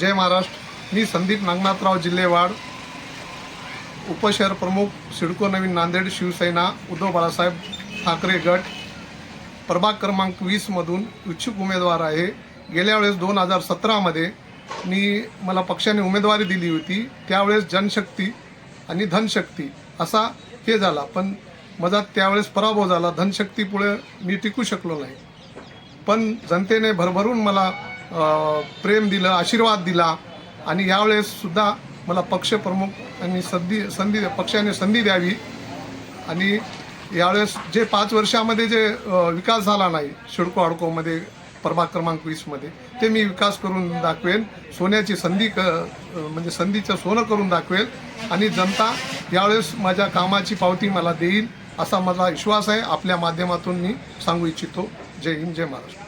जय महाराष्ट्र. मी संदीप नागनाथराव जिल्हेवाड. उपशहर प्रमुख सिडको नवीन नांदेड शिवसेना उद्धव बाळासाहेब ठाकरे गट. प्रभाग क्रमांक वीसमधून इच्छुक उमेदवार आहे. गेल्या वेळेस दोन हजार सतरामध्ये मी मला पक्षाने उमेदवारी दिली होती. त्यावेळेस जनशक्ती आणि धनशक्ती असा हे झाला. पण माझा त्यावेळेस पराभव झाला. धनशक्तीपुळे मी टिकू शकलो नाही. पण जनतेने भरभरून मला प्रेम दिलं आशीर्वाद दिला. आणि यावेळेससुद्धा मला पक्षप्रमुख आणि संधी संधी पक्षाने संधी द्यावी. आणि यावेळेस जे पाच वर्षामध्ये जे विकास झाला नाही शिडको अडकोमध्ये प्रभाग क्रमांक वीसमध्ये ते मी विकास करून दाखवेल सोन्याची संधी क म्हणजे संधीचं सोनं करून दाखवेल. आणि जनता यावेळेस माझ्या कामाची पावती मला देईल असा माझा विश्वास आहे. आपल्या माध्यमातून मी सांगू इच्छितो. जय हिंद जय महाराष्ट्र.